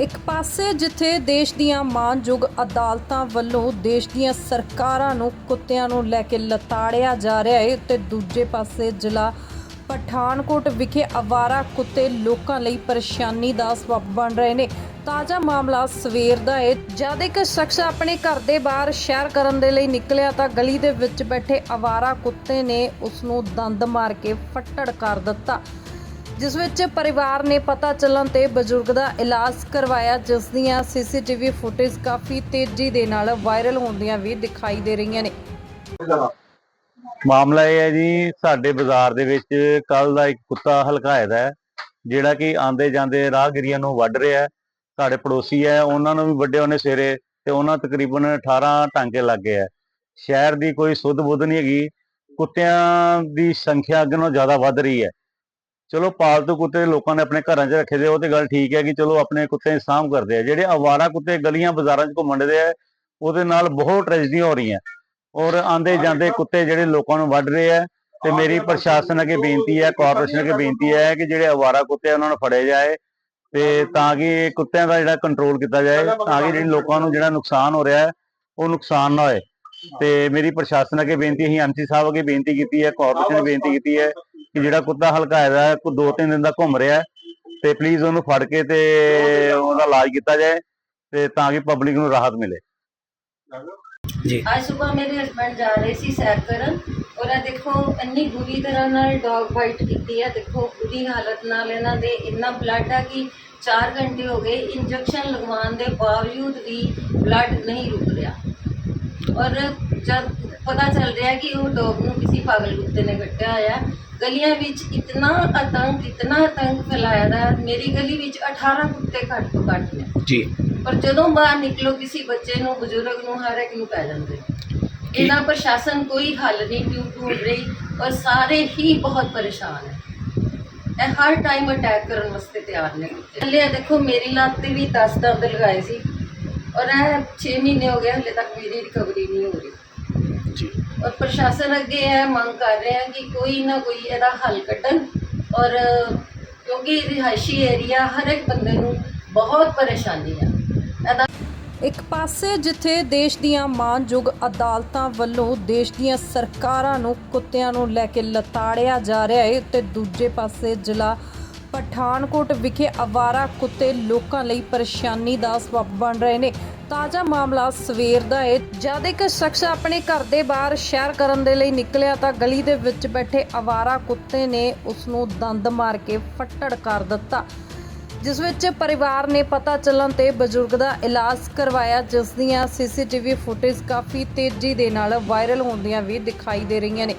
ਇੱਕ ਪਾਸੇ ਜਿੱਥੇ ਦੇਸ਼ ਦੀਆਂ ਮਾਨਯੋਗ ਅਦਾਲਤਾਂ ਵੱਲੋਂ ਦੇਸ਼ ਦੀਆਂ ਸਰਕਾਰਾਂ ਨੂੰ ਕੁੱਤਿਆਂ ਨੂੰ ਲੈ ਕੇ ਲਤਾੜਿਆ ਜਾ ਰਿਹਾ ਹੈ ਤੇ ਦੂਜੇ ਪਾਸੇ ਜ਼ਿਲ੍ਹਾ ਪਠਾਨਕੋਟ ਵਿਖੇ ਅਵਾਰਾ ਕੁੱਤੇ ਲੋਕਾਂ ਲਈ ਪਰੇਸ਼ਾਨੀ ਦਾ ਸਬਬ ਬਣ ਰਹੇ ਨੇ। ਤਾਜ਼ਾ ਮਾਮਲਾ ਸਵੇਰ ਦਾ ਹੈ। ਜਦ ਇੱਕ ਸ਼ਖਸ ਆਪਣੇ ਘਰ ਦੇ ਬਾਹਰ ਸ਼ਹਿਰ ਕਰਨ ਦੇ ਲਈ ਨਿਕਲਿਆ ਤਾਂ ਗਲੀ ਦੇ ਵਿੱਚ ਬੈਠੇ ਅਵਾਰਾ ਕੁੱਤੇ ਨੇ ਉਸ ਨੂੰ ਦੰਦ ਮਾਰ ਕੇ ਫੱਟੜ ਕਰ ਦਿੱਤਾ। ਜਿਸ ਵਿੱਚ ਪਰਿਵਾਰ ਨੇ ਪਤਾ ਚੱਲਣ ਤੇ ਬਜ਼ੁਰਗ ਦਾ ਇਲਾਜ ਕਰਵਾਇਆ, ਜਿਸ ਦੀਆਂ ਸੀਸੀਟੀਵੀ ਫੁਟੇਜ ਕਾਫੀ ਤੇਜ਼ੀ ਦੇ ਨਾਲ ਵਾਇਰਲ ਹੁੰਦੀਆਂ ਵੀ ਦਿਖਾਈ ਦੇ ਰਹੀਆਂ ਨੇ। ਮਾਮਲਾ ਇਹ ਹੈ ਜੀ, ਸਾਡੇ ਬਾਜ਼ਾਰ ਦੇ ਵਿੱਚ ਕੱਲ ਦਾ ਇੱਕ ਕੁੱਤਾ ਹਲਕਾਇਆ ਹੈ, ਜਿਹੜਾ ਕਿ ਆਂਦੇ ਜਾਂਦੇ ਰਾਹਗੀਰੀਆਂ ਨੂੰ ਵੱਢ ਰਿਹਾ ਹੈ। ਸਾਡੇ ਪੜੋਸੀ ਹੈ, ਉਹਨਾਂ ਨੂੰ ਵੀ ਵੱਢੇ ਉਹਨੇ ਸਵੇਰੇ ਤੇ ਉਹਨਾਂ ਤਕਰੀਬਨ 18 ਟਾਂਕੇ ਲੱਗ ਗਏ ਹੈ। ਸ਼ਹਿਰ ਦੀ ਕੋਈ ਸੁੱਧ ਬੁੱਧ ਨਹੀਂ ਹੈਗੀ, ਕੁੱਤਿਆਂ ਦੀ ਸੰਖਿਆ ਅੱਗੇ ਨਾਲੋਂ ਜ਼ਿਆਦਾ ਵੱਧ ਰਹੀ ਹੈ। ਚਲੋ ਪਾਲਤੂ ਕੁੱਤੇ ਲੋਕਾਂ ਨੇ ਆਪਣੇ ਘਰਾਂ 'ਚ ਰੱਖੇ ਦੇ ਉਹ ਤੇ ਗੱਲ ਠੀਕ ਹੈ ਕਿ ਚਲੋ ਆਪਣੇ ਕੁੱਤੇ ਸਾਂਭ ਕਰਦੇ ਆ। ਜਿਹੜੇ ਅਵਾਰਾ ਕੁੱਤੇ ਗਲੀਆਂ ਬਾਜ਼ਾਰਾਂ 'ਚ ਘੁੰਮਣ ਦੇ ਆ ਉਹਦੇ ਨਾਲ ਬਹੁਤ ਟ੍ਰੈਜਡੀਆਂ ਹੋ ਰਹੀਆਂ। ਔਰ ਆਂਦੇ ਜਾਂਦੇ ਕੁੱਤੇ ਜਿਹੜੇ ਲੋਕਾਂ ਨੂੰ ਵੱਢ ਰਹੇ ਆ ਤੇ ਮੇਰੀ ਪ੍ਰਸ਼ਾਸਨ ਅੱਗੇ ਬੇਨਤੀ ਹੈ ਕਾਰਪੋਰੇਸ਼ਨ ਅੱਗੇ ਬੇਨਤੀ ਹੈ ਕਿ ਜਿਹੜੇ ਅਵਾਰਾ ਕੁੱਤੇ ਆ ਉਹਨਾਂ ਨੂੰ ਫੜਿਆ ਜਾਏ ਤੇ ਤਾਂ ਕਿ ਕੁੱਤਿਆਂ ਦਾ ਜਿਹੜਾ ਕੰਟਰੋਲ ਕੀਤਾ ਜਾਏ ਤਾਂ ਕਿ ਜਿਹੜੇ ਲੋਕਾਂ ਨੂੰ ਜਿਹੜਾ ਨੁਕਸਾਨ ਹੋ ਰਿਹਾ ਹੈ ਉਹ ਨੁਕਸਾਨ ਨਾ ਹੋਏ। ਤੇ ਮੇਰੀ ਪ੍ਰਸ਼ਾਸਨ ਅੱਗੇ ਬੇਨਤੀ ਅਸੀਂ ਐਮਸੀ ਸਾਹਿਬ ਅੱਗੇ ਬੇਨਤੀ ਕੀਤੀ ਹੈ ਕਾਰਪੋਰੇਸ਼ਨ ਨੇ ਬੇਨਤੀ ਕੀਤੀ ਹੈ। ਕਿ ਜਿਹੜਾ ਕੁੱਤਾ ਹਲਕਾਇਆ ਦਾ ਹੈ, ਕੋਈ ਦੋ ਤਿੰਨ ਦਿਨ ਦਾ ਘੁੰਮ ਰਿਹਾ ਤੇ ਪਲੀਜ਼ ਉਹਨੂੰ ਫੜ ਕੇ ਤੇ ਉਹਦਾ ਇਲਾਜ ਕੀਤਾ ਜਾਏ ਤੇ ਤਾਂ ਕਿ ਪਬਲਿਕ ਨੂੰ ਰਾਹਤ ਮਿਲੇ। ਅੱਜ ਸਵੇਰ ਮੇਰੇ ਹਸਬੰਡ ਜਾ ਰਹੇ ਸੀ ਸੈਰ ਕਰਨ ਔਰ ਇਹ ਦੇਖੋ ਇੰਨੀ ਬੁਰੀ ਤਰ੍ਹਾਂ ਨਾਲ ਡੌਗ ਬਾਈਟ ਕੀਤੀ ਹੈ। ਦੇਖੋ ਬੁਰੀ ਹਾਲਤ ਨਾਲ ਇਹਨਾਂ ਦੇ ਇੰਨਾ ਬਲੱਡ ਆ ਕਿ 4 ਘੰਟੇ ਹੋ ਗਏ ਇੰਜੈਕਸ਼ਨ ਲਗਵਾਉਣ ਦੇ ਬਾਵਜੂਦ ਵੀ ਬਲੱਡ ਨਹੀਂ ਰੁਕ ਰਿਹਾ। ਔਰ ਜਦ ਪਤਾ ਚੱਲ ਰਿਹਾ ਕਿ ਉਹ ਡੌਗ ਨੂੰ ਕਿਸੇ ਪਾਗਲ ਕੁੱਤੇ ਨੇ ਕੱਟਿਆ ਹੋਇਆ ਗਲੀਆਂ ਵਿੱਚ ਇਤਨਾ ਆਤੰਕ ਇਤਨਾ ਆਤੰਕ ਫੈਲਾਇਆ ਦਾ ਮੇਰੀ ਗਲੀ ਵਿੱਚ 18 ਕੁੱਤੇ ਘੱਟ ਤੋਂ ਘੱਟ ਨੇ। ਜੀ। ਪਰ ਜਦੋਂ ਬਾਹਰ ਨਿਕਲੋ ਕਿਸੇ ਬੱਚੇ ਨੂੰ ਬਜ਼ੁਰਗ ਨੂੰ ਹਰ ਇੱਕ ਨੂੰ ਪੈ ਜਾਂਦੇ। ਇਹਦਾ ਪ੍ਰਸ਼ਾਸਨ ਕੋਈ ਹੱਲ ਨਹੀਂ ਕਿਉਂ ਢੂੰਢ ਰਹੀ ਔਰ ਸਾਰੇ ਹੀ ਬਹੁਤ ਪਰੇਸ਼ਾਨ ਹੈ ਇਹ ਹਰ ਟਾਈਮ ਅਟੈਕ ਕਰਨ ਵਾਸਤੇ ਤਿਆਰ ਨੇ। ਹਲੇ ਦੇਖੋ ਮੇਰੀ ਲੱਤ ਤੇ ਵੀ 10 ਦੰਦ ਲਗਾਏ ਸੀ। ਔਰ ਇਹ 6 ਮਹੀਨੇ ਹੋ ਗਏ ਹਲੇ ਤੱਕ ਮੇਰੀ ਰਿਕਵਰੀ ਨਹੀਂ ਹੋ ਰਹੀ। ਜੀ। ਔਰ ਪ੍ਰਸ਼ਾਸਨ ਅੱਗੇ ਇਹ ਮੰਗ ਕਰ ਰਹੇ ਆ ਕਿ ਕੋਈ ਨਾ ਕੋਈ ਇਹਦਾ ਹੱਲ ਕੱਢਣ ਔਰ ਕਿਉਂਕਿ ਰਿਹਾਇਸ਼ੀ ਏਰੀਆ ਹਰ ਇੱਕ ਬੰਦੇ ਨੂੰ ਬਹੁਤ ਪਰੇਸ਼ਾਨੀ ਆ ਇਹਦਾ ਇੱਕ ਪਾਸੇ ਜਿੱਥੇ ਦੇਸ਼ ਦੀਆਂ ਮਾਨਯੋਗ ਅਦਾਲਤਾਂ ਵੱਲੋਂ ਦੇਸ਼ ਦੀਆਂ ਸਰਕਾਰਾਂ ਨੂੰ ਕੁੱਤਿਆਂ ਨੂੰ ਲੈ ਕੇ ਲਤਾੜਿਆ ਜਾ ਰਿਹਾ ਹੈ ਤੇ ਦੂਜੇ ਪਾਸੇ ਜ਼ਿਲ੍ਹਾ ਪਠਾਨਕੋਟ ਵਿਖੇ ਅਵਾਰਾ ਕੁੱਤੇ ਲੋਕਾਂ ਲਈ ਪਰੇਸ਼ਾਨੀ ਦਾ ਸਬਬ ਬਣ ਰਹੇ ਨੇ। ਤਾਜ਼ਾ ਮਾਮਲਾ ਸਵੇਰ ਦਾ ਹੈ ਜਦ ਇੱਕ ਸ਼ਖਸ ਆਪਣੇ ਘਰ ਦੇ ਬਾਹਰ ਸ਼ਹਿਰ ਕਰਨ ਦੇ ਲਈ ਨਿਕਲਿਆ ਤਾਂ ਗਲੀ ਦੇ ਵਿੱਚ ਬੈਠੇ ਅਵਾਰਾ ਕੁੱਤੇ ਨੇ ਉਸ ਨੂੰ ਦੰਦ ਮਾਰ ਕੇ ਫੱਟੜ ਕਰ ਦਿੱਤਾ, ਜਿਸ ਵਿੱਚ ਪਰਿਵਾਰ ਨੇ ਪਤਾ ਚੱਲਣ ਤੇ ਬਜ਼ੁਰਗ ਦਾ ਇਲਾਜ ਕਰਵਾਇਆ। ਜਿਸ ਦੀਆਂ ਸੀਸੀਟੀਵੀ ਫੁਟੇਜ ਕਾਫੀ ਤੇਜ਼ੀ ਦੇ ਨਾਲ ਵਾਇਰਲ ਹੁੰਦੀਆਂ ਵੀ ਦਿਖਾਈ ਦੇ ਰਹੀਆਂ ਨੇ।